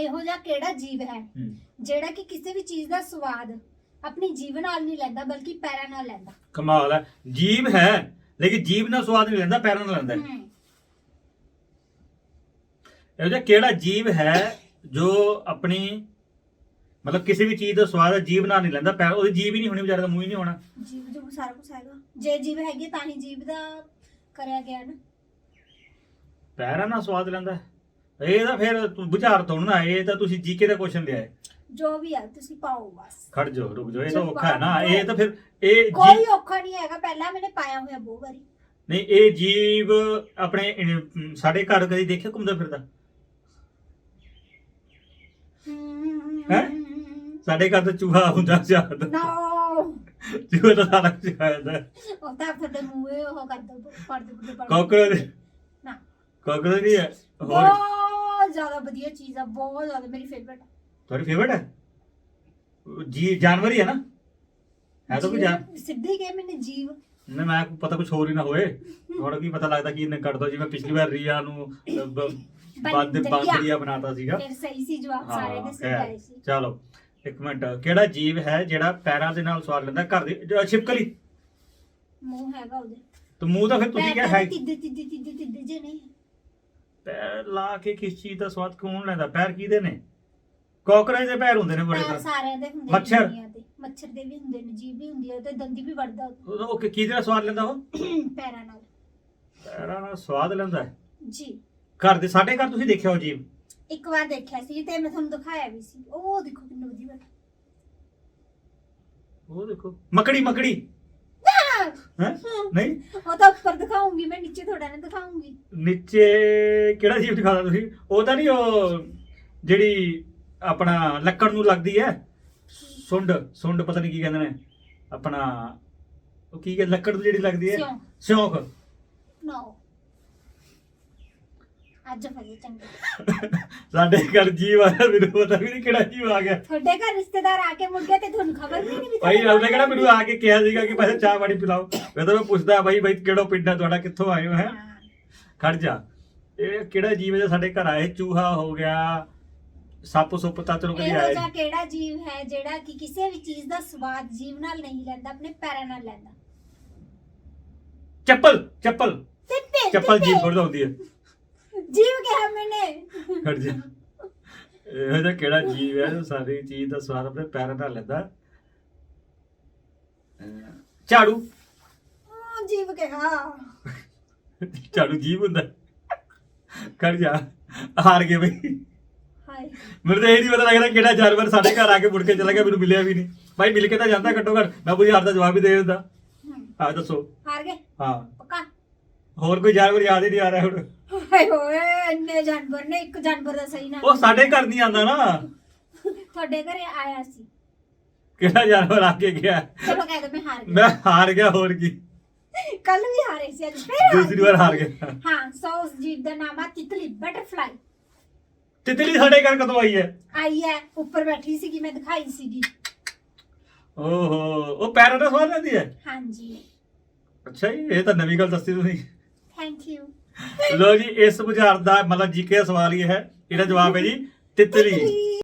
ਇਹੋ ਜਿਹਾ ਕਿਹੜਾ ਜੀਵ ਹੈ? ਹੂੰ। ਜਿਹੜਾ ਕਿ ਕਿਸੇ ਵੀ ਚੀਜ਼ ਦਾ ਸਵਾਦ ਆਪਣੀ ਜੀਭ ਨਾਲ ਨਹੀਂ ਲੈਂਦਾ ਬਲਕਿ ਪੈਰਾਂ ਨਾਲ ਲੈਂਦਾ। ਕਮਾਲ ਹੈ। ਜੀਭ ਹੈ ਲੇਕਿਨ ਜੀਭ ਨਾਲ ਸਵਾਦ ਨਹੀਂ ਲੈਂਦਾ ਪੈਰਾਂ ਨਾਲ ਲੈਂਦਾ ਹੈ। ਇਹੋ ਜਿਹਾ ਕਿਹੜਾ ਜੀਵ ਹੈ ਜੋ ਆਪਣੀ ਮਤਲਬ ਕਿਸੇ ਵੀ ਚੀਜ਼ ਦਾ ਸਵਾਦ ਜੀਭ ਨਾਲ ਨਹੀਂ ਲੈਂਦਾ ਪੈਰ ਉਹਦੀ ਜੀਭ ਹੀ ਨਹੀਂ ਹੋਣੀ ਵਿਚਾਰੇ ਦਾ ਮੂੰਹ ਹੀ ਨਹੀਂ ਹੋਣਾ। ਜੀਭ ਜੋ ਸਾਰਾ ਕੁਝ ਹੈਗਾ। ਜੇ ਜੀਭ ਹੈਗੀ ਤਾਂ ਹੀ ਜੀਭ ਦਾ ਕਰਿਆ ਗਿਆ ਨਾ। ਪੈਰਾਂ ਨਾਲ ਸਵਾਦ ਲੈਂਦਾ ਹੈ। ਇਹ ਤਾਂ ਫਿਰ ਤੂੰ ਬੁਝਾਰ ਤੋਂ ਨਾ ਇਹ ਤਾਂ ਤੁਸੀਂ ਜੀਕੇ ਦਾ ਕੁਐਸਚਨ ਲਿਆ ਹੈ। ਜੋ ਵੀ ਆ ਤੁਸੀਂ ਪਾਓ ਬਸ। ਖੜ ਜਾਓ ਰੁਕ ਜਾਓ ਇਹ ਤਾਂ ਔਖਾ ਹੈ ਨਾ। ਇਹ ਤਾਂ ਫਿਰ ਇਹ ਕੋਈ ਜੀ ਔਖਾ ਨਹੀਂ ਹੈਗਾ ਪਹਿਲਾਂ ਮੈंने ਪਾਇਆ ਹੋਇਆ ਬਹੁਤ ਵਾਰੀ। ਨਹੀਂ ਇਹ ਜੀਵ ਆਪਣੇ ਸਾਡੇ ਘਰ ਕਦੀ ਦੇਖਿਆ ਘੁੰਮਦਾ ਫਿਰਦਾ? ਹੈਂ? ਸਾਡੇ ਘਰ ਤਾਂ ਚੂਹਾ ਹੁੰਦਾ ਜ਼ਿਆਦਾ। ਨੋ। ਚੂਹਾ ਤਾਂ ਸਾਰਾ ਕੁਝ ਖਾ ਜਾਂਦਾ। ਉਹ ਤਾਂ ਤੁਹਾਡੇ ਮੂੰਹੇ ਉਹ ਕਰ ਦੋ ਪੜ ਦੋ ਪੜ ਕਾਕਰੋਚ ਨਾ। ਕਾਕਰੋਚ ਨਹੀਂ ਹੈ। ਹੋਰ ਬਹੁਤ ਜ਼ਿਆਦਾ ਵਧੀਆ ਚੀਜ਼ ਆ ਬਹੁਤ ਜ਼ਿਆਦਾ ਮੇਰੀ ਫੇਵਰਟ ਤੁਹਾਡੀ ਫੇਵਰਟ ਹੈ ਜੀ ਜਾਨਵਰ ਹੀ ਹੈ ਨਾ? ਹੈ ਤਾਂ ਕੋਈ ਜਾਨ ਸਿੱਧੀ ਗਏ ਮੈंने ਜੀਵ। ਨਾ ਮੈਂ ਪਤਾ ਕੁਝ ਹੋਰ ਹੀ ਨਾ ਹੋਏ ਹੁਣ ਕੀ ਪਤਾ ਲੱਗਦਾ ਕਿ ਇਹਨੇ ਕੱਢ ਦੋ ਜਿਵੇਂ ਪਿਛਲੀ ਵਾਰ ਰੀਆ ਨੂੰ ਅਹ, ਬ- ਬੰਦ ਦਰਿਆ। ਬੰਦਰੀਆ ਬਣਾਤਾ ਸੀਗਾ। ਫਿਰ ਸਹੀ ਸੀ ਜਵਾਬ ਸਾਰੇ ਦੇ ਸਹੀ ਆਏ ਸੀ। ਚਲੋ ਇੱਕ ਮਿੰਟ। ਕਿਹੜਾ ਜੀਵ ਹੈ ਜਿਹੜਾ ਪੈਰਾਂ ਦੇ ਨਾਲ ਸਵਾਦ ਲੈਂਦਾ? ਘਰ ਦੀ ਜੋ ਛਿਪਕਲੀ। ਮੂੰਹ ਹੈਗਾ ਉਹਦੇ। ਤੇ ਮੂੰਹ ਤਾਂ ਫਿਰ ਤੁਸੀਂ ਕਿਹਾ ਹੈ ਤਿੱਦੇ ਤਿੱਦੇ ਤਿੱਦੇ ਤਿੱਦੇ ਜੇ ਨਹੀਂ। ਪੈਰ ਲਾ ਕੇ ਕਿਸ ਚੀਜ਼ ਦਾ ਸਵਾਦ ਕੌਣ ਲੈਂਦਾ? ਪੈਰ ਕਿਹਦੇ ਨੇ? ਕਾਕਰੋਚ ਦੇ ਪੈਰ ਹੁੰਦੇ ਨੇ ਬੜੇ ਪੈਰ ਤਾਂ ਸਾਰਿਆਂ ਦੇ ਹੁੰਦੇ ਨੇ ਮੱਛਰ। ਦੁਨੀਆ ਮੱਛਰ ਦੇ ਵੀ ਹੁੰਦੇ ਨੇ ਜੀਭ ਵੀ ਹੁੰਦੀ ਹੈ ਤੇ ਦੰਦੀ ਵੀ ਵੜਦਾ ਉਹ। ਉਹ ਉਹ ਕਿ- ਕਿਹਦੇ ਨਾਲ ਸਵਾਦ ਲੈਂਦਾ ਉਹ? ਪੈਰਾਂ ਨਾਲ। ਪੈਰਾਂ ਨਾਲ ਸਵਾਦ ਲੈਂਦਾ ਹੈ? ਜੀ। ਘਰ ਦੇ ਸਾਡੇ ਘਰ ਤੁਸੀਂ ਦੇਖਿਆ ਉਹ ਜੀਵ ਇੱਕ ਵਾਰ ਦੇਖਿਆ ਸੀ ਤੇ ਮੈਂ ਤੁਹਾਨੂੰ ਦਿਖਾਇਆ ਵੀ ਸੀ। ਉਹ ਦੇਖੋ ਕਿੰਨਾ ਵਧੀਆ ਬੈਠਾ ਉਹ ਦੇਖੋ। ਮਕੜੀ ਮਕੜੀ। ਨਹੀਂ। ਉਹ ਤਾਂ ਉੱਪਰ ਦਿਖਾਉਂਗੀ ਮੈਂ ਨੀਚੇ ਥੋੜਾ ਨਾ ਦਿਖਾਉਂਗੀ। ਨੀਚੇ ਕਿਹੜਾ ਜੀਵ ਦਿਖਾਦਾ ਤੁਸੀਂ? ਉਹ ਤਾਂ ਨਹੀਂ ਉਹ ਜਿਹੜੀ ਆਪਣਾ ਲੱਕੜ ਨੂੰ ਲੱਗਦੀ ਹੈ? ਸੁੰਡ ਸੁੰਡ ਪਤਾ ਨਹੀਂ ਕੀ ਕਹਿੰਦੇ ਨੇ। ਆਪਣਾ ਉਹ ਕੀ ਕਹਿੰਦੇ ਲੱਕੜ ਨੂੰ ਜਿਹੜੀ ਲੱਗਦੀ ਹੈ? ਸਿਉਂਕ। ਸਿਉਂਕ। ਨੋ। ਅੱਜ ਫਸੇ ਚੰਗੇ। ਸਾਡੇ ਘਰ ਜੀਵ ਆਇਆ ਮੈਨੂੰ ਪਤਾ ਵੀ ਨਹੀਂ ਕਿਹੜਾ ਜੀਵ ਆ ਗਿਆ। ਤੁਹਾਡੇ ਘਰ ਰਿਸ਼ਤੇਦਾਰ ਆ ਕੇ ਮੁੜ ਤੇ ਤੁਹਾਨੂੰ ਖਬਰ ਵੀ ਨਹੀਂ ਭਾਈ ਉਹਨੇ ਕਿਹੜਾ ਮੈਨੂੰ ਆ ਕੇ ਕਿਹਾ ਸੀਗਾ ਕਿ ਪਹਿਲੇ ਚਾਹ ਪਾਣੀ ਪਿਲਾਓ। ਮੈਂ ਤਾਂ ਮੈਂ ਪੁੱਛਦਾ ਬਾਈ ਬਾਈ ਕਿਹੜਾ ਪਿੰਡ ਹੈ ਤੁਹਾਡਾ? ਕਿੱਥੋਂ ਆਏ ਹੋ ਹੈ। ਖੜ ਜਾ। ਇਹ ਕਿਹੜਾ ਜੀਵ ਹੈ ਸਾਡੇ ਘਰ ਆਏ? ਚੂਹਾ ਹੋ ਗਿਆ ਸੱਪ ਸੁੱਪ ਤਾਂ ਚਲੋ ਕਦੀ ਇਹੋ ਆਇਆ ਜਿਹਾ ਕਿਹੜਾ ਜੀਵ ਹੈ ਜਿਹੜਾ ਕਿ ਕਿਸੇ ਵੀ ਚੀਜ਼ ਦਾ ਸਵਾਦ ਜੀਵ ਨਾਲ ਨਹੀਂ ਲੈਂਦਾ ਆਪਣੇ ਪੈਰਾਂ ਨਾਲ ਲੈਂਦਾ? ਚੱਪਲ ਚੱਪਲ। ਚੱਪਲ ਜੀਵ ਥੋੜਾ ਹੁੰਦੀ ਹੈ। ਮੈਨੇ ਖੜ ਜਾ। ਇਹੋ ਜਿਹਾ ਕਿਹੜਾ ਜੀਵ ਹੈ ਜੋ ਸਾਰੀ ਚੀਜ਼ ਦਾ ਸਵਾਦ ਆਪਣੇ ਪੈਰਾਂ ਨਾਲ ਲੈਂਦਾ? ਅਹ ਝਾੜੂ। ਉਹ ਜੀਵ ਕਿਹਾ। ਝਾੜੂ ਜੀਵ ਹੁੰਦਾ। ਖੜ ਜਾ। ਹਾਰ ਗਏ ਬਈ। ਹਾਏ। ਮੈਨੂੰ ਤਾਂ ਇਹ ਨਹੀਂ ਪਤਾ ਲੱਗਦਾ ਕਿਹੜਾ ਜਾਨਵਰ ਸਾਡੇ ਘਰ ਆ ਕੇ ਮੁੜ ਕੇ ਚਲਾ ਗਿਆ ਮੈਨੂੰ ਮਿਲਿਆ ਵੀ ਨਹੀਂ ਭਾਈ ਮਿਲ ਕੇ ਤਾਂ ਜਾਂਦਾ ਘੱਟੋ ਘੱਟ। ਮੈਂ ਕੋਈ ਹਾਰ ਦਾ ਜਵਾਬ ਹੀ ਦੇ ਦਿੰਦਾ। ਹਮ, ਹਾਂ ਦੱਸੋ। ਹਾਰ ਗਏ। ਹਾਂ। ਪੱਕਾ? ਹੋਰ ਕੋਈ ਜਾਨਵਰ ਯਾਦ ਹੀ ਨਹੀਂ ਆ ਰਿਹਾ ਹੁਣ? ਹਾਏ ਹੋਏ ਇੰਨੇ ਜਾਨਵਰ ਨੇ ਇੱਕ ਜਾਨਵਰ ਦਾ ਸਹੀ ਨਾ ਉਹ ਸਾਡੇ ਘਰ ਨਹੀਂ ਆਂਦਾ ਨਾ। ਤੁਹਾਡੇ ਘਰੇ ਆਇਆ ਸੀ। ਕਿਹੜਾ ਜਾਨਵਰ ਆ ਕੇ ਗਿਆ? ਚਲੋ ਕਹਿ ਦੋ ਮੈਂ ਹਾਰ ਗਈ। ਮੈਂ ਹਾਰ ਗਿਆ ਹੋਰ ਕੀ। ਕੱਲ ਵੀ ਹਾਰੇ ਸੀ ਅੱਜ ਫਿਰ ਹਾਰ ਦੂਸਰੀ। ਵਾਰ ਹਾਰ ਗਿਆ। ਹਾਂ ਸੋ ਉਸ ਜੀਵ ਦਾ ਨਾਮ ਆ ਤਿਤਲੀ ਬਟਰਫਲਾਈ। ਤਿਤਲੀ ਸਾਡੇ ਘਰ ਕਦੋਂ ਆਈ ਹੈ? ਆਈ ਹੈ ਉੱਪਰ ਬੈਠੀ ਸੀਗੀ ਮੈਂ ਦਿਖਾਈ ਸੀਗੀ। ਓਹੋ ਉਹ ਪੈਰਾਂ ਦਾ ਸਵਾਦ ਲੈਂਦੀ ਹੈ? ਹਾਂਜੀ। ਅੱਛਾ ਜੀ ਇਹ ਤਾਂ ਨਵੀਂ ਗੱਲ ਦੱਸੀ ਤੁਸੀਂ। ਲੋ ਜੀ, ਇਸ ਬੁਝਾਰ ਦਾ ਮਤਲਬ ਜੀਕੇ ਦਾ ਸਵਾਲ ਹੀ ਹੈ, ਇਹਦਾ ਜਵਾਬ ਹੈ ਜੀ ਤਿਤਲੀ।